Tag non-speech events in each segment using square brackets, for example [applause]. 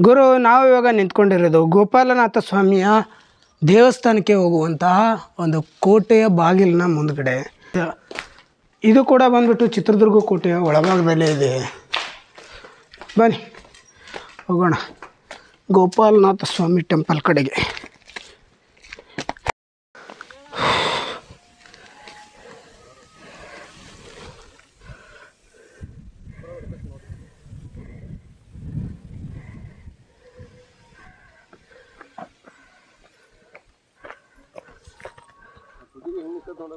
ಗುರು, ನಾವು ಇವಾಗ ನಿಂತ್ಕೊಂಡಿರೋದು ಗೋಪಾಲನಾಥ ಸ್ವಾಮಿಯ ದೇವಸ್ಥಾನಕ್ಕೆ ಹೋಗುವಂತಹ ಒಂದು ಕೋಟೆಯ ಬಾಗಿಲಿನ ಮುಂದ್ಗಡೆ. ಇದು ಕೂಡ ಬಂದ್ಬಿಟ್ಟು ಚಿತ್ರದುರ್ಗ ಕೋಟೆಯ ಒಳಭಾಗದಲ್ಲೇ ಇದೆ. ಬನ್ನಿ, ಹೋಗೋಣ. ಗೋಪಾಲನಾಥ ಸ್ವಾಮಿ ಟೆಂಪಲ್ ಕಡೆಗೆ. এমনিতে ধরে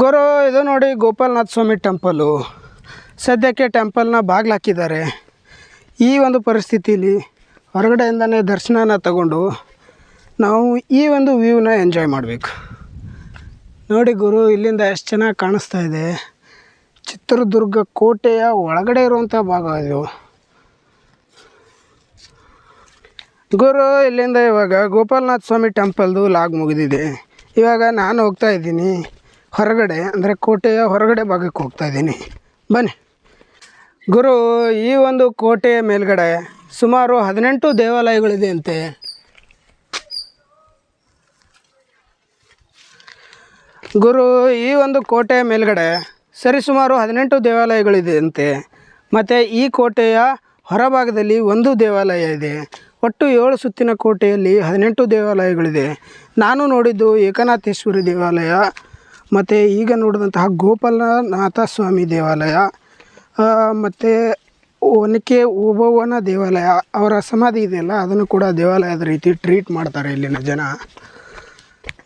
ಗುರು, ಇದು ನೋಡಿ ಗೋಪಾಲನಾಥ ಸ್ವಾಮಿ ಟೆಂಪಲ್ಲು ಸದ್ಯಕ್ಕೆ ಟೆಂಪಲ್ನ ಬಾಗಿಲು ಹಾಕಿದ್ದಾರೆ. ಈ ಒಂದು ಪರಿಸ್ಥಿತಿಲಿ ಹೊರಗಡೆಯಿಂದನೇ ದರ್ಶನನ ತಗೊಂಡು ನಾವು ಈ ಒಂದು ವ್ಯೂನ ಎಂಜಾಯ್ ಮಾಡಬೇಕು. ನೋಡಿ ಗುರು, ಇಲ್ಲಿಂದ ಎಷ್ಟು ಚೆನ್ನಾಗಿ ಕಾಣಿಸ್ತಾ ಇದೆ. ಚಿತ್ರದುರ್ಗ ಕೋಟೆಯ ಒಳಗಡೆ ಇರುವಂಥ ಭಾಗ ಇದು. ಗುರು, ಇಲ್ಲಿಂದ ಇವಾಗ ಗೋಪಾಲನಾಥ ಸ್ವಾಮಿ ಟೆಂಪಲ್ದು ಲಾಗ್ ಮುಗಿದಿದೆ. ಇವಾಗ ನಾನು ಹೋಗ್ತಾ ಇದ್ದೀನಿ. ಹೊರಗಡೆ, ಅಂದರೆ ಕೋಟೆಯ ಹೊರಗಡೆ ಭಾಗಕ್ಕೆ ಹೋಗ್ತಾ ಇದ್ದೀನಿ. ಬನ್ನಿ. ಗುರು, ಈ ಒಂದು ಕೋಟೆಯ ಮೇಲ್ಗಡೆ ಸುಮಾರು ಹದಿನೆಂಟು ದೇವಾಲಯಗಳಿದೆಯಂತೆ. ಗುರು, ಈ ಒಂದು ಕೋಟೆಯ ಮೇಲ್ಗಡೆ ಸರಿಸುಮಾರು ಹದಿನೆಂಟು ದೇವಾಲಯಗಳಿದೆಯಂತೆ. ಮತ್ತು ಈ ಕೋಟೆಯ ಹೊರಭಾಗದಲ್ಲಿ ಒಂದು ದೇವಾಲಯ ಇದೆ. ಒಟ್ಟು ಏಳು ಸುತ್ತಿನ ಕೋಟೆಯಲ್ಲಿ ಹದಿನೆಂಟು ದೇವಾಲಯಗಳಿದೆ. ನಾನು ನೋಡಿದ್ದು ಏಕನಾಥೇಶ್ವರಿ ದೇವಾಲಯ ಮತ್ತು ಈಗ ನೋಡಿದಂತಹ ಗೋಪಾಲನಾಥ ಸ್ವಾಮಿ ದೇವಾಲಯ ಮತ್ತು ಒನಕೆ ಓಬವ್ವನ ದೇವಾಲಯ, ಅವರ ಸಮಾಧಿ ಇದೆಯಲ್ಲ ಅದನ್ನು ಕೂಡ ದೇವಾಲಯದ ರೀತಿ ಟ್ರೀಟ್ ಮಾಡ್ತಾರೆ ಇಲ್ಲಿನ ಜನ.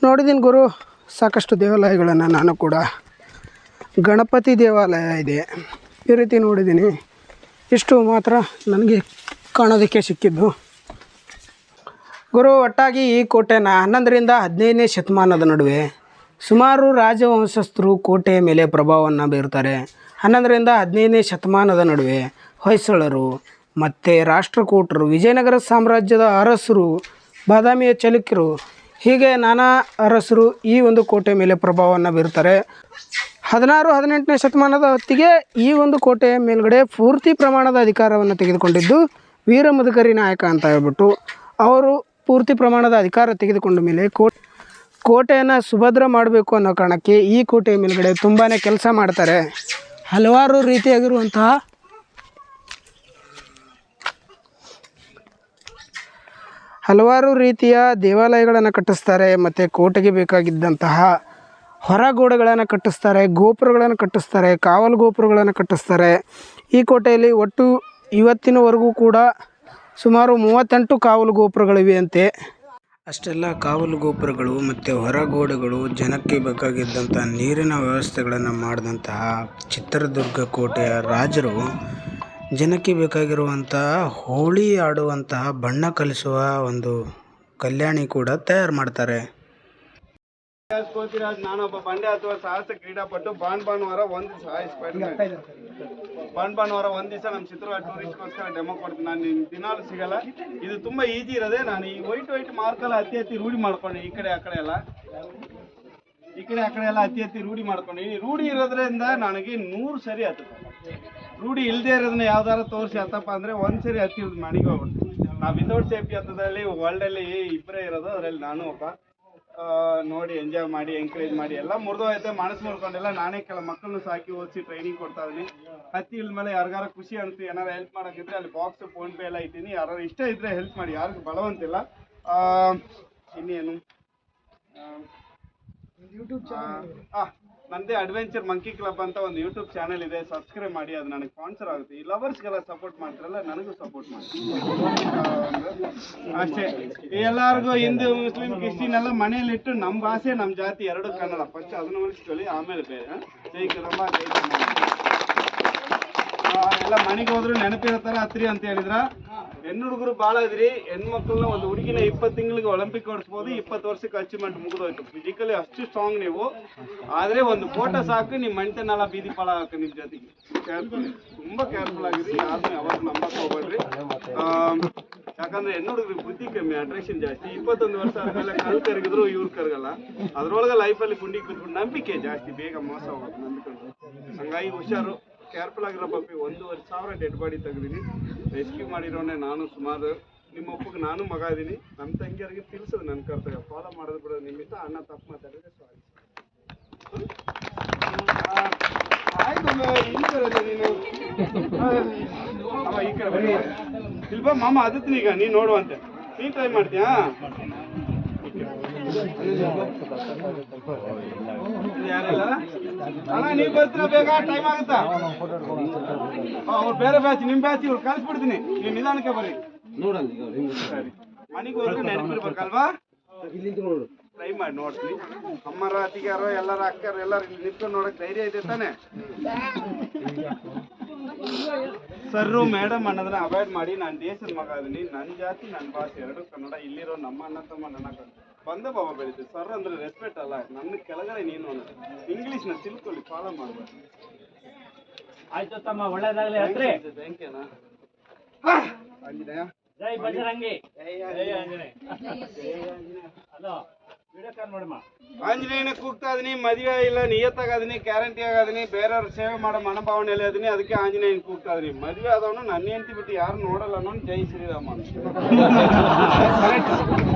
ನೋಡಿದ್ದೀನಿ ಗುರು, ಸಾಕಷ್ಟು ದೇವಾಲಯಗಳನ್ನು ನಾನು ಕೂಡ. ಗಣಪತಿ ದೇವಾಲಯ ಇದೆ. ಈ ರೀತಿ ನೋಡಿದ್ದೀನಿ. ಇಷ್ಟು ಮಾತ್ರ ನನಗೆ ಕಾಣೋದಕ್ಕೆ ಸಿಕ್ಕಿದ್ದು. ಗುರು, ಒಟ್ಟಾಗಿ ಈ ಕೋಟೆನ ಹನ್ನೊಂದರಿಂದ ಹದಿನೈದನೇ ಶತಮಾನದ ನಡುವೆ ಸುಮಾರು ರಾಜವಂಶಸ್ಥರು ಕೋಟೆಯ ಮೇಲೆ ಪ್ರಭಾವವನ್ನು ಬೀರ್ತಾರೆ. ಹನ್ನೊಂದರಿಂದ ಹದಿನೈದನೇ ಶತಮಾನದ ನಡುವೆ ಹೊಯ್ಸಳರು ಮತ್ತು ರಾಷ್ಟ್ರಕೂಟರು, ವಿಜಯನಗರ ಸಾಮ್ರಾಜ್ಯದ ಅರಸರು, ಬಾದಾಮಿಯ ಚಳುಕ್ಯರು ಹೀಗೆ ನಾನಾ ಅರಸರು ಈ ಒಂದು ಕೋಟೆ ಮೇಲೆ ಪ್ರಭಾವವನ್ನು ಬೀರ್ತಾರೆ. ಹದಿನಾರು, ಹದಿನೆಂಟನೇ ಶತಮಾನದ ಹೊತ್ತಿಗೆ ಈ ಒಂದು ಕೋಟೆಯ ಮೇಲುಗಡೆ ಪೂರ್ತಿ ಪ್ರಮಾಣದ ಅಧಿಕಾರವನ್ನು ತೆಗೆದುಕೊಂಡಿದ್ದು ವೀರ ಮುದುಕರಿ ನಾಯಕ ಅಂತ ಹೇಳ್ಬಿಟ್ಟು, ಅವರು ಪೂರ್ತಿ ಪ್ರಮಾಣದ ಅಧಿಕಾರ ತೆಗೆದುಕೊಂಡ ಮೇಲೆ ಕೋಟೆ ಕೋಟೆಯನ್ನು ಸುಭದ್ರ ಮಾಡಬೇಕು ಅನ್ನೋ ಕಾರಣಕ್ಕೆ ಈ ಕೋಟೆಯ ಮೇಲುಗಡೆ ತುಂಬಾ ಕೆಲಸ ಮಾಡ್ತಾರೆ. ಹಲವಾರು ರೀತಿಯಾಗಿರುವಂತಹ ಹಲವಾರು ರೀತಿಯ ದೇವಾಲಯಗಳನ್ನು ಕಟ್ಟಿಸ್ತಾರೆ ಮತ್ತು ಕೋಟೆಗೆ ಬೇಕಾಗಿದ್ದಂತಹ ಹೊರಗೋಡೆಗಳನ್ನು ಕಟ್ಟಿಸ್ತಾರೆ, ಗೋಪುರಗಳನ್ನು ಕಟ್ಟಿಸ್ತಾರೆ, ಕಾವಲು ಗೋಪುರಗಳನ್ನು ಕಟ್ಟಿಸ್ತಾರೆ. ಈ ಕೋಟೆಯಲ್ಲಿ ಒಟ್ಟು ಇವತ್ತಿನವರೆಗೂ ಕೂಡ ಸುಮಾರು ಮೂವತ್ತೆಂಟು ಕಾವಲು ಗೋಪುರಗಳಿವೆ ಅಂತೆ. ಅಷ್ಟೆಲ್ಲ ಕಾವಲು ಗೋಪುರಗಳು ಮತ್ತು ಹೊರಗೋಡೆಗಳು ಜನಕ್ಕೆ ಬೇಕಾಗಿದ್ದಂಥ ನೀರಿನ ವ್ಯವಸ್ಥೆಗಳನ್ನು ಮಾಡಿದಂತಹ ಚಿತ್ರದುರ್ಗ ಕೋಟೆಯ ರಾಜರು ಜನಕ್ಕೆ ಬೇಕಾಗಿರುವಂತಹ ಹೋಳಿ ಆಡುವಂತಹ ಬಣ್ಣ ಕಲಿಸುವ ಒಂದು ಕಲ್ಯಾಣಿ ಕೂಡ ತಯಾರು ಮಾಡ್ತಾರೆ. ಕೋತಿರಾಜ್ ನಾನೊಬ್ಬ ಬಂಡೆ ಅಥವಾ ಸಾಹಸ ಕ್ರೀಡಾಪಟ್ಟು ಬಾನ್ ಭಾನುವಾರ ಒಂದ್ ದಿವಸ ಬಾನ್ ಭಾನುವಾರ ಒಂದ್ ದಿವಸ ನಮ್ಮ ಚಿತ್ರ ಟೂರಿಸ್ಟ್ಗೋಸ್ಕರ ಡೆಮೋ ಕೊಡ್ತೀನಿ. ನಾನು ನಿಮ್ ದಿನಾಲು ಸಿಗಲ್ಲ. ಇದು ತುಂಬಾ ಈಜಿ ಇರೋದೆ. ನಾನು ಈ ವೈಟ್ ವೈಟ್ ಮಾರ್ಕಲ್ಲ ಅತಿ ಅತಿ ರೂಢಿ ಮಾಡ್ಕೊಂಡೆ ಈ ಕಡೆ, ಆ ಕಡೆ ಎಲ್ಲ. ಈ ಕಡೆ, ಆ ಕಡೆ ಎಲ್ಲ ಅತಿ ಅತಿ ರೂಢಿ ಮಾಡ್ಕೊಂಡು. ರೂಢಿ ಇರೋದ್ರಿಂದ ನನಗೆ ನೂರು ಸರಿ ಹತ್ತುತ್ತೆ ರೂಢಿ ಇಲ್ಲದೆ ಇರೋದನ್ನ ಯಾವ್ದಾರ ತೋರಿಸಿ ಹತ್ತಪ್ಪ ಅಂದ್ರೆ ಒಂದ್ ಸರಿ ಹತ್ತಿ ಮನೆಗೆ ಹೋಗ್ಬಿಡ್ತೀನಿ. ನಾವು ವಿತೌಟ್ ಸೇಫ್ಟಿ ಹತ್ತದಲ್ಲಿ ವರ್ಲ್ಡ್ ಅಲ್ಲಿ ಇಬ್ಬರೇ ಇರೋದು. ಅದ್ರಲ್ಲಿ ನಾನು ಒಬ್ಬ. ನೋಡಿ ಎಂಜಾಯ್ ಮಾಡಿ ಎಂಕರೇಜ್ ಮಾಡಿ, ಎಲ್ಲ ಮುರಿದೋಯ್ತೆ, ಮನಸ್ಸು ಮುರ್ಕೊಂಡೆಲ್ಲ. ನಾನೇ ಕೆಲ ಮಕ್ಕಳನ್ನು ಸಾಕಿ ಓದಿಸಿ ಟ್ರೈನಿಂಗ್ ಕೊಡ್ತಾ ಇದೀನಿ ಹತ್ತಿ ಇಲ್ಮೇಲೆ ಯಾರಿಗಾರ ಖುಷಿ ಅಂತ ಏನಾರ ಹೆಲ್ಪ್ ಮಾಡೋಕ್ಕಿದ್ರೆ ಅಲ್ಲಿ ಬಾಕ್ಸ್ ಫೋನ್ ಪೇ ಎಲ್ಲ ಇದ್ದೀನಿ. ಯಾರು ಇಷ್ಟ ಇದ್ರೆ ಹೆಲ್ಪ್ ಮಾಡಿ, ಯಾರಿಗೂ ಬಲವಂತಿಲ್ಲ. ಇನ್ನೇನು? ಯೂಟ್ಯೂಬ್ ನಂದೇ ಅಡ್ವೆಂಚರ್ ಮಂಕಿ ಕ್ಲಬ್ ಅಂತ ಒಂದು ಯೂಟ್ಯೂಬ್ ಚಾನೆಲ್ ಇದೆ. ಸಬ್ಸ್ಕ್ರೈಬ್ ಮಾಡಿ ಅದು ನನಗೆ ಸ್ಪಾನ್ಸರ್ ಆಗುತ್ತೆ. ಈ ಲವರ್ಸ್ಗೆಲ್ಲ ಸಪೋರ್ಟ್ ಮಾಡ್ತಾರಲ್ಲ ನನಗೂ ಸಪೋರ್ಟ್ ಮಾಡಿ. ಅಷ್ಟೇ. ಎಲ್ಲರಿಗೂ ಹಿಂದೂ ಮುಸ್ಲಿಂ ಕ್ರಿಶ್ಚಿಯನ್ ಎಲ್ಲ ಮನೆಯಲ್ಲಿಟ್ಟು ನಮ್ಮ ಭಾಷೆ ನಮ್ಮ ಜಾತಿ ಎರಡು ಕನ್ನಡ. ಫಸ್ಟ್ ಅದನ್ನ ಉಳಿಸ್ಕೊಳ್ಳಿ ಆಮೇಲೆ ಬೇರೆ? ಜೈ ಕದಂಬ ಜೈ ಕನ್ನಡ ಎಲ್ಲ ಮನೆಗೆ ಹೋದ್ರು ನೆನಪಿರೋ ಥರ ಹತ್ರಿ ಅಂತ ಹೇಳಿದ್ರ? ಹೆಣ್ಣು ಹುಡುಗರು ಭಾಳ ಇದ್ರಿ, ಹೆಣ್ಮಕ್ಳನ್ನ ಒಂದು ಹುಡುಗಿನ ಇಪ್ಪತ್ತು ತಿಂಗಳಿಗೆ ಒಲಿಂಪಿಕ್ ಓಡಿಸ್ಬೋದು ಇಪ್ಪತ್ತು ವರ್ಷಕ್ಕೆ ಅಚೀವ್ಮೆಂಟ್ ಮುಗಿದೋಯ್ತು. ಫಿಸಿಕಲಿ ಅಷ್ಟು ಸ್ಟ್ರಾಂಗ್ ನೀವು. ಆದ್ರೆ ಒಂದು ಫೋಟೋ ಸಾಕು ನಿಮ್ಮ ಮಣ್ತನೆಲ್ಲ ಬೀದಿ ಪಾಳ ಹಾಕ ನಿಮ್ಮ ಜೊತೆಗೆ. ಕೇರ್ಫುಲ್ ತುಂಬಾ ಕೇರ್ಫುಲ್ ಆಗಿರಿ ಯಾರನ್ನೂ ಯಾವಾಗ ನಂಬಕ್ ಹೋಗ್ಬೇಡ್ರಿ. ಯಾಕಂದ್ರೆ ಹೆಣ್ಣು ಹುಡುಗರಿಗೆ ಬುದ್ಧಿ ಕಮ್ಮಿ ಅಟ್ರಾಕ್ಷನ್ ಜಾಸ್ತಿ. ಇಪ್ಪತ್ತೊಂದು ವರ್ಷ ಆದ್ಮೇಲೆ ಕಲ್ ಕರಗಿದ್ರು, ಇವ್ರು ಕರಗಲ್ಲ. ಅದ್ರೊಳಗೆ ಲೈಫಲ್ಲಿ ಗುಂಡಿ ಕುತ್ಕೊಂಡು ನಂಬಿಕೆ ಜಾಸ್ತಿ, ಬೇಗ ಮೋಸ ಹೋಗೋದು ನಂಬಿಕೊಂಡು ಹಂಗಾಗಿ ಹುಷಾರು. ಕೇರ್ಫುಲ್ ಆಗಿರೋ ಪಪ್ಪಿ ಒಂದೂವರೆ ಸಾವಿರ ಡೆಡ್ ಬಾಡಿ ತೆಗ್ದೀನಿ ರೆಸ್ಕ್ಯೂ ಮಾಡಿರೋನೆ ನಾನು ಸುಮಾರು, ನಿಮ್ಮ ಅಪ್ಪಗೆ ನಾನು ಮಗ ಇದ್ದೀನಿ. ನಮ್ಮ ತಂಗಿಯರಿಗೆ ತಿಳಿಸೋದು ನನ್ನ ಕರ್ತವ್ಯ. ಫಾಲೋ ಮಾಡೋದು ಬಿಡೋ ನಿಮಿತ್ತ ಅಣ್ಣ ತಪ್ಪು ಮಾತಾಡಿದ್ರೆ ಸಾರಿ ನೀನು. ಈ ಕಡೆ ಬನ್ನಿ. ಇಲ್ಬಾ ಮಾಮ ಅದತ್ತೀನಿ ಈಗ ನೀನು ನೋಡುವಂತೆ. ನೀನು ಟ್ರೈ ಮಾಡ್ತೀಯಾ? ಅಣ್ಣ ನೀವು ಬರ್ತೀರಾ? ಬೇಗ? ಟೈಮ್ ಆಗುತ್ತಾ? ಅವ್ರು ಬೇರೆ ಬ್ಯಾಚ್ ನಿಮ್ಮ ಬ್ಯಾಚ್ ಇವ್ರು ಕಳಿಸ್ಬಿಡ್ತೀನಿ. ನೀವು ನಿಧಾನಕ್ಕೆ ಬರ್ರಿ. ಸರಿ ಮನೆಗೆ ಹೋದ್ರೆ ನೆನಪಿರ್ಬೇಕಲ್ವಾ? ಟ್ರೈ ಮಾಡಿ ನೋಡ್ತೀನಿ. ಅಮ್ಮರ ಅತ್ತಿಗಾರ ಎಲ್ಲರ ಅಕ್ಕರ ಎಲ್ಲರೂ ನಿಂತ್ಕೊಂಡು ನೋಡಕ್ ಧೈರ್ಯ ಇದೆ ತಾನೆ? ಸರ್ರು ಮೇಡಮ್ ಅನ್ನೋದನ್ನ ಅವಾಯ್ಡ್ ಮಾಡಿ ನಾನು ದೇಶದ ಮಗ ಅದೀನಿ ನನ್ನ ಜಾತಿ ನನ್ನ ಭಾಷೆ ಎರಡು ಕನ್ನಡ ಇಲ್ಲಿರೋ ನಮ್ಮ ಅಣ್ಣ ತಮ್ಮ ನನ್ನ ಬಂದ ಬಾಬ ಬೆಳೀತೀವಿ ಸರ್ ಅಂದ್ರೆ ರೆಸ್ಪೆಕ್ಟ್ ಅಲ್ಲ ನನ್ನ ಕೆಳಗಡೆ ನೀನು ಅನ್ನೋದು. ಇಂಗ್ಲೀಷ್ನ ತಿಳ್ಕೊಳ್ಳಿ ಫಾಲೋ ಮಾಡ್ಬೇಕು ಆಯ್ತು ತಮ್ಮ ಒಳ್ಳೇದಾಗ್ಲಿ ಥ್ಯಾಂಕ್ ಯು ಜೈ ಬಜರಂಗಿ. ಜೈ ಆಂಜನೇಯ. ಹಲೋ. ಆಂಜನೇಯನ ಕೂಗ್ತಾ ಇದೀನಿ ಮದುವೆ ಇಲ್ಲ ನಿಯತ್ತಾಗದೀನಿ ಗ್ಯಾರಂಟಿ ಆಗದೀನಿ ಬೇರೆಯವ್ರ ಸೇವೆ ಮಾಡೋ ಮನೋಭಾವನೆಯಲ್ಲಿ ಅದೀನಿ ಅದಕ್ಕೆ ಆಂಜನೇಯನ ಕೂಗ್ತಾ ಇದೀನಿ. ಮದುವೆ ಆದವನು ನನ್ನ ಹೆಂಡತಿ ಬಿಟ್ಟು ಯಾರು ನೋಡಲ್ಲ ಅನ್ನೋನು ಜೈ ಶ್ರೀರಾಮ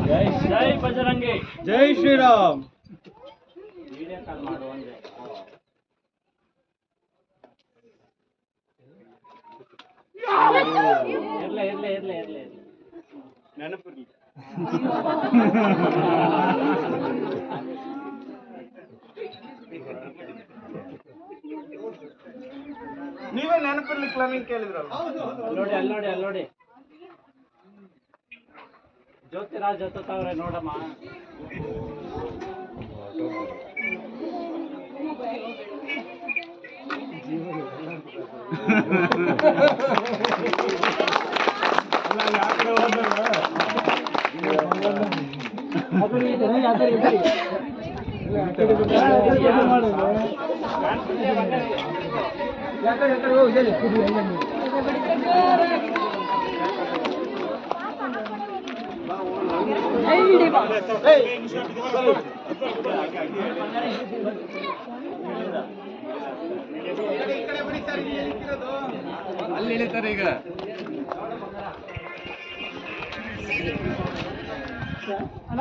ಜೈ ಜೈ ಬಜರಂಗಿ. ಜೈ ಶ್ರೀರಾಮ್. ಇರ್ಲೇ ಇರ್ಲಿ ಇರ್ಲಿ ಇರ್ಲಿ ಇರ್ಲಿ ನೆನಪಿರ್ಲಿ. ನೀವೇ ನೆನಪಿರ್ಲಿಕ್ಕಿಲ್ಲ ನೀನ್ ಕೇಳಿದ್ರಲ್ಲ ಅಲ್ಲಿ ನೋಡಿ ಅಲ್ಲಿ ನೋಡಿ ಅಲ್ಲಿ ನೋಡಿ ಜ್ಯೋತಿರಾಜ್ ಹತ್ತವ್ರೆ ನೋಡಮ್ಮ. [laughs] ಅಲ್ಲಿ? ಹೇಳ್ತಾರೆ ಈಗ ಅಲ್ಲ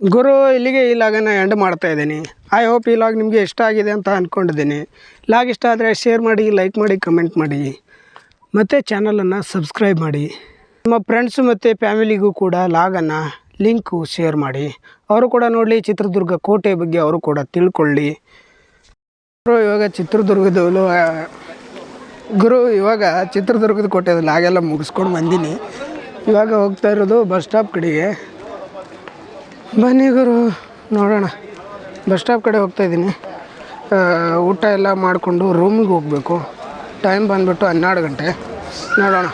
ಗುರು ಇಲ್ಲಿಗೆ ಈ ಲಾಗನ್ನ ಎಂಡ್ ಮಾಡ್ತಾ ಇದ್ದೀನಿ. ಐ ಹೋಪ್ ಈ ಲಾಗ್ ನಿಮಗೆ ಇಷ್ಟ ಆಗಿದೆ ಅಂತ ಅಂದ್ಕೊಂಡಿದ್ದೀನಿ ಲಾಗ್ ಇಷ್ಟ ಆದರೆ ಶೇರ್ ಮಾಡಿ ಲೈಕ್ ಮಾಡಿ ಕಮೆಂಟ್ ಮಾಡಿ. ಮತ್ತು ಚಾನಲನ್ನು ಸಬ್ಸ್ಕ್ರೈಬ್ ಮಾಡಿ. ನಿಮ್ಮ ಫ್ರೆಂಡ್ಸು ಮತ್ತು ಫ್ಯಾಮಿಲಿಗೂ ಕೂಡ ಲಾಗನ್ನು ಲಿಂಕು ಶೇರ್ ಮಾಡಿ. ಅವರು ಕೂಡ ನೋಡಲಿ, ಚಿತ್ರದುರ್ಗ ಕೋಟೆ ಬಗ್ಗೆ ಅವರು ಕೂಡ ತಿಳ್ಕೊಳ್ಳಿ. ಗುರು ಇವಾಗ ಚಿತ್ರದುರ್ಗದ ಗುರು ಇವಾಗ ಚಿತ್ರದುರ್ಗದ ಕೋಟೆ ಲಾಗೆಲ್ಲ ಮುಗಿಸ್ಕೊಂಡು ಬಂದೀನಿ. ಇವಾಗ ಹೋಗ್ತಾ ಇರೋದು ಬಸ್ ಸ್ಟಾಪ್ ಕಡೆಗೆ. ಬನ್ನಿ ಗುರು, ನೋಡೋಣ. ಬಸ್ ಸ್ಟಾಪ್ ಕಡೆ ಹೋಗ್ತಾ ಇದ್ದೀನಿ. ಊಟ ಎಲ್ಲ ಮಾಡಿಕೊಂಡು ರೂಮಿಗೆ ಹೋಗಬೇಕು. ಟೈಮ್ ಬಂದುಬಿಟ್ಟು ಹನ್ನೆರಡು ಗಂಟೆ. ನೋಡೋಣ.